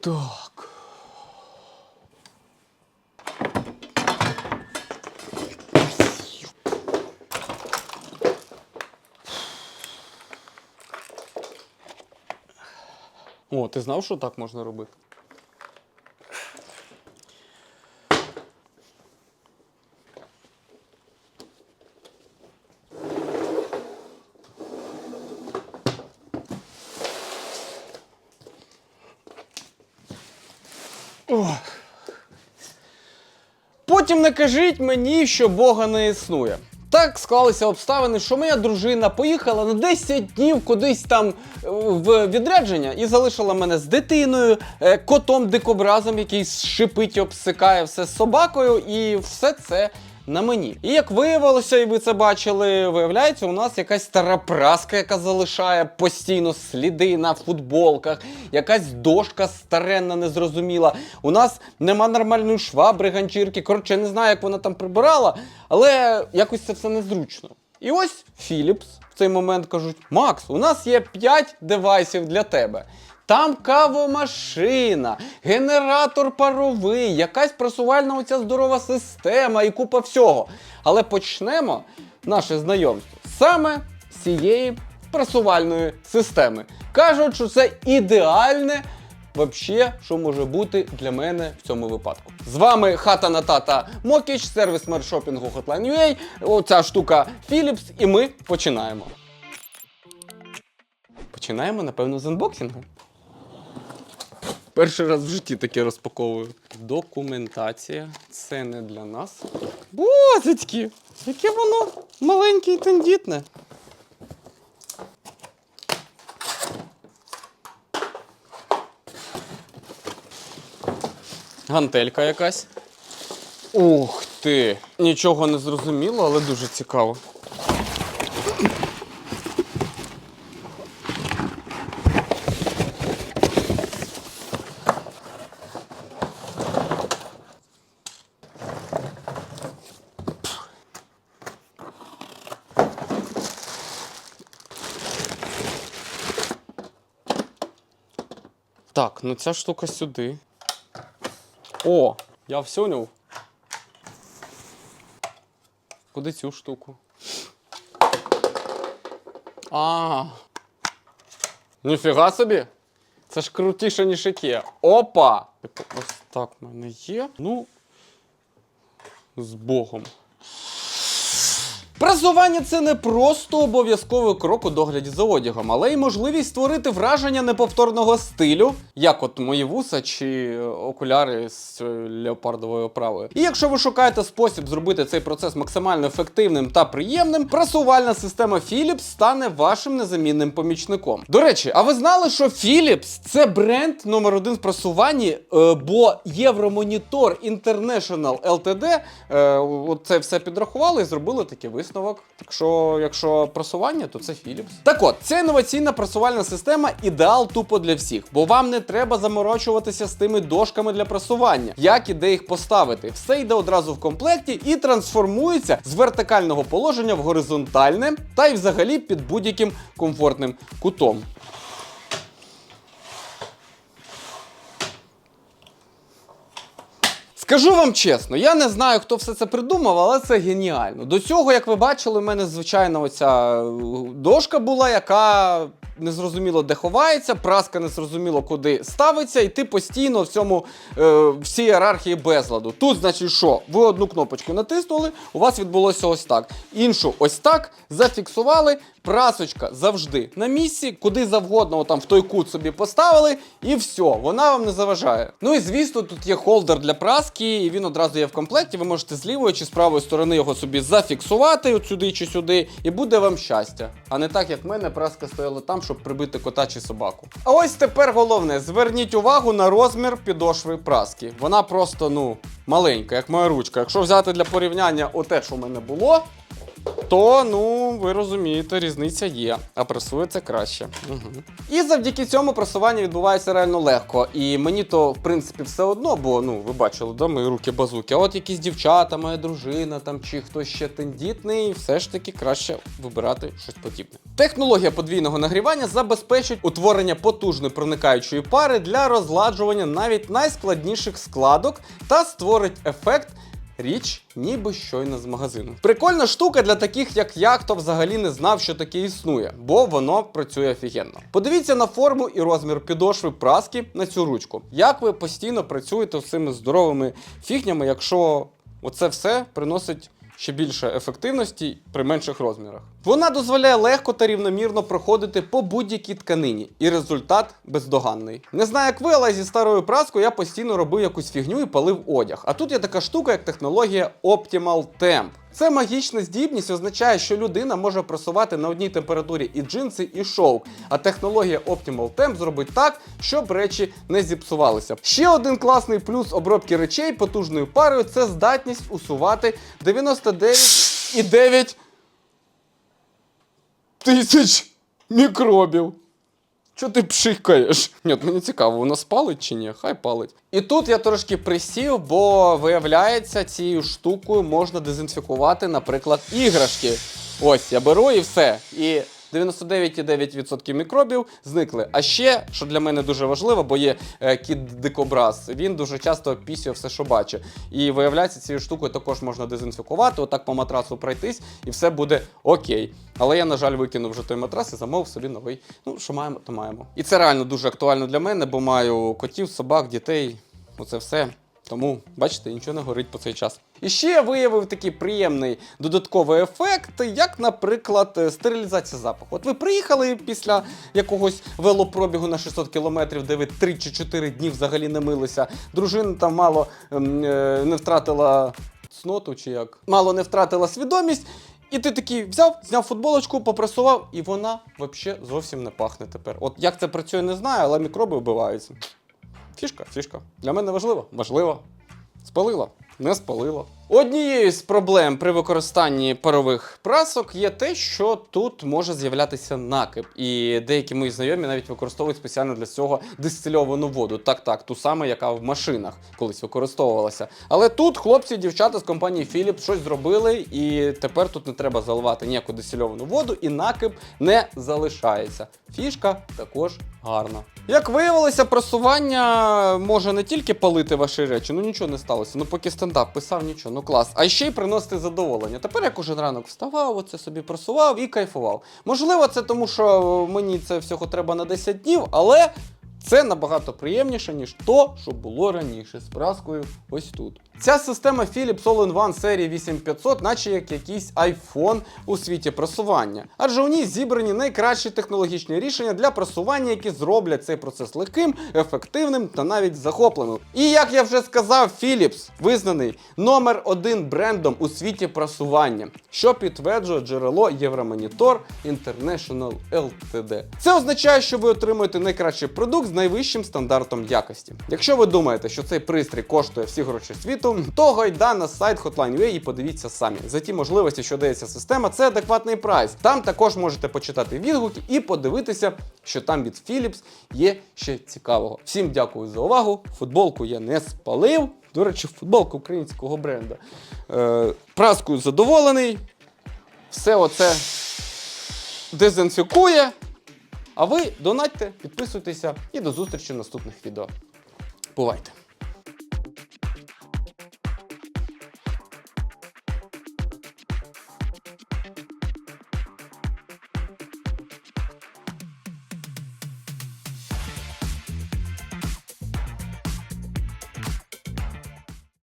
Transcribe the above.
Так. О, ти знав, що так можна робити? Потім не кажіть мені, що Бога не існує. Так склалися обставини, що моя дружина поїхала на 10 днів кудись там е, в відрядження і залишила мене з дитиною, е, котом дикобразом, який шипить обсикає все з собакою, і все це на мені. І як виявилося, і ви це бачили, виявляється, у нас якась стара праска, яка залишає постійно сліди на футболках, якась дошка старенна, незрозуміла. У нас нема нормальної швабри, ганчірки. Коротше, не знаю, як вона там прибирала, але якось це все незручно. І ось Philips в цей момент кажуть: Макс, у нас є 5 девайсів для тебе. Там кавомашина, генератор паровий, якась просувальна оця здорова система і купа всього. Але почнемо наше знайомство саме з цієї просувальної системи. Кажуть, що це ідеальне. Вообще, що може бути для мене в цьому випадку? З вами хата на тата Мокіч, сервіс мершопінгу Hotline.ua, оця штука Philips, і ми починаємо. Починаємо, напевно, з анбоксингу. Перший раз в житті таке розпаковую. Документація. Це не для нас. Бозицьки! Яке воно маленьке і тендітне. Гантелька якась. Ух ти! Нічого не зрозуміло, але дуже цікаво. Так, ну ця штука сюди. О, я всюнув. Куди цю штуку? А. Ніфіга собі. Це ж крутіше, ніж яке. Опа! Ось так в мене є. Ну. З Богом. Прасування це не просто обов'язковий крок у догляді за одягом, але й можливість створити враження неповторного стилю, як от мої вуса чи окуляри з е, леопардовою оправою. І якщо ви шукаєте спосіб зробити цей процес максимально ефективним та приємним, прасувальна система Philips стане вашим незамінним помічником. До речі, а ви знали, що Philips це бренд номер один в прасуванні, е, бо Євромонітор International LTD е, це все підрахували і зробили такий висновок. Так що, якщо просування, то це Philips. Так от, ця інноваційна прасувальна система ідеал тупо для всіх, бо вам не треба заморочуватися з тими дошками для просування, як і де їх поставити. Все йде одразу в комплекті і трансформується з вертикального положення в горизонтальне та й взагалі під будь-яким комфортним кутом. Скажу вам чесно, я не знаю, хто все це придумав, але це геніально. До цього, як ви бачили, у мене звичайно оця е, дошка була, яка незрозуміло де ховається, праска незрозуміло куди ставиться, і ти постійно в цьому е, всій ієрархії безладу. Тут, значить, що? Ви одну кнопочку натиснули, у вас відбулося ось так. Іншу ось так, зафіксували. Прасочка завжди на місці, куди завгодно, там в той кут собі поставили, і все, вона вам не заважає. Ну і звісно, тут є холдер для праски, і він одразу є в комплекті. Ви можете з лівої чи з правої сторони його собі зафіксувати сюди чи сюди, і буде вам щастя. А не так, як в мене праска стояла там, щоб прибити кота чи собаку. А ось тепер головне: зверніть увагу на розмір підошви праски. Вона просто, ну, маленька, як моя ручка. Якщо взяти для порівняння оте, що в мене було. То, ну, ви розумієте, різниця є, а пресується краще. Угу. І завдяки цьому просування відбувається реально легко. І мені то, в принципі, все одно, бо ну, ви бачили, да, мої руки базуки. А от якісь дівчата, моя дружина там чи хтось ще тендітний, все ж таки краще вибирати щось подібне. Технологія подвійного нагрівання забезпечить утворення потужної проникаючої пари для розладжування навіть найскладніших складок та створить ефект. Річ ніби щойно з магазину. Прикольна штука для таких, як я, хто взагалі не знав, що таке існує, бо воно працює офігенно. Подивіться на форму і розмір підошви праски на цю ручку. Як ви постійно працюєте з цими здоровими фігнями, якщо оце все приносить ще більше ефективності при менших розмірах. Вона дозволяє легко та рівномірно проходити по будь-якій тканині, і результат бездоганний. Не знаю, як ви, але зі старою праскою я постійно робив якусь фігню і палив одяг. А тут є така штука, як технологія Optimal Temp. Це магічна здібність означає, що людина може просувати на одній температурі і джинси, і шовк. А технологія Optimal Temp зробить так, щоб речі не зіпсувалися. Ще один класний плюс обробки речей потужною парою це здатність усувати 99,9 тисяч мікробів. Чого ти пшикаєш? Ні, мені цікаво, воно спалить чи ні? Хай палить. І тут я трошки присів, бо виявляється, цією штукою можна дезінфікувати, наприклад, іграшки. Ось я беру і все. І 99,9% мікробів зникли. А ще, що для мене дуже важливо, бо є е, кіт дикобраз, він дуже часто пісює все, що бачить. І виявляється, цією штукою також можна дезінфікувати, отак по матрасу пройтись, і все буде окей. Але я, на жаль, викинув вже той матрас і замовив собі новий. Ну, що маємо, то маємо. І це реально дуже актуально для мене, бо маю котів, собак, дітей. Оце все. Тому, бачите, нічого не горить по цей час. І ще виявив такий приємний додатковий ефект, як, наприклад, е, стерилізація запаху. От ви приїхали після якогось велопробігу на 600 кілометрів, де ви 3 чи 4 дні взагалі не милися. Дружина там мало ем, е, не втратила цноту, чи як мало не втратила свідомість. І ти такий взяв, зняв футболочку, попресував, і вона взагалі зовсім не пахне тепер. От як це працює, не знаю, але мікроби вбиваються. Фішка, фішка. Для мене важливо? Важливо. Спалила? Не спалила. Однією з проблем при використанні парових прасок є те, що тут може з'являтися накип. І деякі мої знайомі навіть використовують спеціально для цього дистильовану воду. Так, так, ту саму, яка в машинах колись використовувалася. Але тут хлопці і дівчата з компанії Philips щось зробили, і тепер тут не треба заливати ніяку дистильовану воду, і накип не залишається. Фішка також гарна. Як виявилося, просування може не тільки палити ваші речі, ну нічого не сталося. Ну поки стендап писав, нічого, ну клас. А ще й приносити задоволення. Тепер я кожен ранок вставав, оце собі просував і кайфував. Можливо, це тому, що мені це всього треба на 10 днів, але це набагато приємніше, ніж то, що було раніше з праскою ось тут. Ця система Philips All-in-One серії 8500, наче як якийсь iPhone у світі просування. Адже у ній зібрані найкращі технологічні рішення для просування, які зроблять цей процес легким, ефективним та навіть захопленим. І як я вже сказав, Philips визнаний номер один брендом у світі просування, що підтверджує джерело Євромонітор International Ltd. Це означає, що ви отримуєте найкращий продукт з найвищим стандартом якості. Якщо ви думаєте, що цей пристрій коштує всі гроші світу, то гайда на сайт Hotline.ua і подивіться самі. За ті можливості, що дає ця система, це адекватний прайс. Там також можете почитати відгуки і подивитися, що там від Philips є ще цікавого. Всім дякую за увагу. Футболку я не спалив. До речі, футболка українського бренда. Е, праскою задоволений. Все оце дезінфікує. А ви донатьте, підписуйтеся і до зустрічі в наступних відео. Бувайте!